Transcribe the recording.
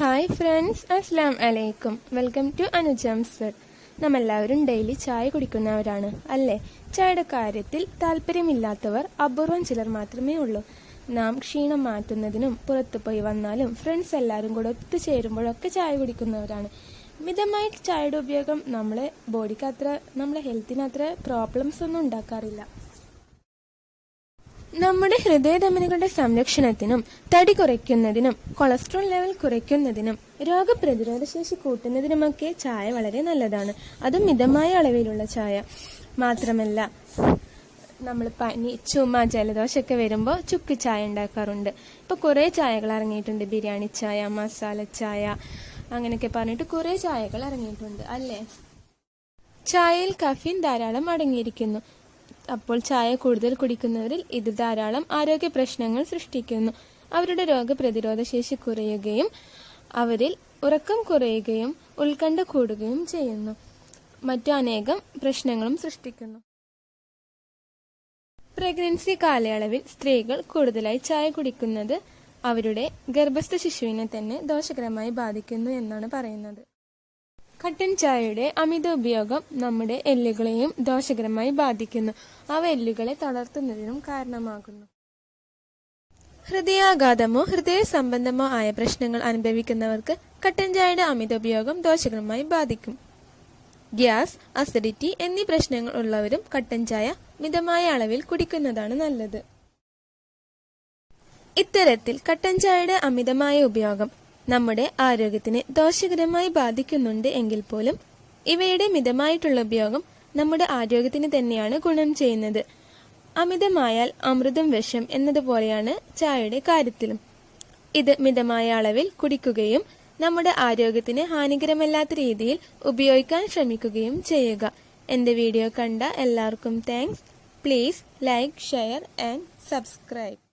Hi friends അസ്ലാം അലൈക്കും welcome to അനുജംസ് നമ്മെല്ലാവരും ഡെയിലി ചായ കുടിക്കുന്നവരാണ് അല്ലേ? ചായയുടെ കാര്യത്തിൽ താല്പര്യമില്ലാത്തവർ അപൂർവം ചിലർ മാത്രമേ ഉള്ളൂ. നാം ക്ഷീണം മാറ്റുന്നതിനും പുറത്തു പോയി വന്നാലും ഫ്രണ്ട്സ് എല്ലാവരും കൂടെ ഒത്തുചേരുമ്പോഴൊക്കെ ചായ കുടിക്കുന്നവരാണ്. മിതമായി ചായയുടെ ഉപയോഗം നമ്മളെ ബോഡിക്ക് അത്ര നമ്മളെ ഹെൽത്തിന് അത്ര പ്രോബ്ലംസ് ഒന്നും ഉണ്ടാക്കാറില്ല. നമ്മുടെ ഹൃദയധമനികളുടെ സംരക്ഷണത്തിനും തടി കുറയ്ക്കുന്നതിനും കൊളസ്ട്രോൾ ലെവൽ കുറയ്ക്കുന്നതിനും രോഗപ്രതിരോധ ശേഷി കൂട്ടുന്നതിനുമൊക്കെ ചായ വളരെ നല്ലതാണ്. അതും മിതമായ അളവിലുള്ള ചായ മാത്രമല്ല നമ്മൾ പനി ചുമ ജലദോഷമൊക്കെ വരുമ്പോൾ ചുക്ക് ചായ ഉണ്ടാക്കാറുണ്ട്. ഇപ്പൊ കുറേ ചായകൾ ഇറങ്ങിയിട്ടുണ്ട്. ബിരിയാണി ചായ മസാല ചായ അങ്ങനെയൊക്കെ പറഞ്ഞിട്ട് കുറേ ചായകൾ ഇറങ്ങിയിട്ടുണ്ട് അല്ലേ? ചായയിൽ കഫീൻ ധാരാളം അടങ്ങിയിരിക്കുന്നു. അപ്പോൾ ചായ കൂടുതൽ കുടിക്കുന്നവരിൽ ഇത് ധാരാളം ആരോഗ്യ പ്രശ്നങ്ങൾ സൃഷ്ടിക്കുന്നു. അവരുടെ രോഗപ്രതിരോധ ശേഷി കുറയുകയും അവരിൽ ഉറക്കം കുറയുകയും ഉത്കണ്ഠ കൂടുകയും ചെയ്യുന്നു. മറ്റു അനേകം പ്രശ്നങ്ങളും സൃഷ്ടിക്കുന്നു. പ്രഗ്നൻസി കാലയളവിൽ സ്ത്രീകൾ കൂടുതലായി ചായ കുടിക്കുന്നത് അവരുടെ ഗർഭസ്ഥ ശിശുവിനെ തന്നെ ദോഷകരമായി ബാധിക്കുന്നു എന്നാണ് പറയുന്നത്. കട്ടൻ ചായയുടെ അമിത ഉപയോഗം നമ്മുടെ എല്ലുകളെയും ദോഷകരമായി ബാധിക്കുന്നു. അവ എല്ലുകളെ തളർത്തുന്നതിനും കാരണമാകുന്നു. ഹൃദയാഘാതമോ ഹൃദയ സംബന്ധമോ ആയ പ്രശ്നങ്ങൾ അനുഭവിക്കുന്നവർക്ക് കട്ടൻ ചായയുടെ അമിത ഉപയോഗം ദോഷകരമായി ബാധിക്കും. ഗ്യാസ് അസിഡിറ്റി എന്നീ പ്രശ്നങ്ങൾ ഉള്ളവരും കട്ടൻ ചായ മിതമായ അളവിൽ കുടിക്കുന്നതാണ് നല്ലത്. ഇത്തരത്തിൽ കട്ടൻ ചായയുടെ അമിതമായ ഉപയോഗം നമ്മുടെ ആരോഗ്യത്തിനെ ദോഷകരമായി ബാധിക്കുന്നുണ്ട് എങ്കിൽ പോലും ഇവയുടെ മിതമായിട്ടുള്ള ഉപയോഗം നമ്മുടെ ആരോഗ്യത്തിന് തന്നെയാണ് ഗുണം ചെയ്യുന്നത്. അമിതമായാൽ അമൃതം വിഷം എന്നതുപോലെയാണ് ചായയുടെ കാര്യത്തിലും. ഇത് മിതമായ അളവിൽ കുടിക്കുകയും നമ്മുടെ ആരോഗ്യത്തിന് ഹാനികരമല്ലാത്ത രീതിയിൽ ഉപയോഗിക്കാൻ ശ്രമിക്കുകയും ചെയ്യുക. എന്റെ വീഡിയോ കണ്ട എല്ലാവർക്കും thanks please like share and subscribe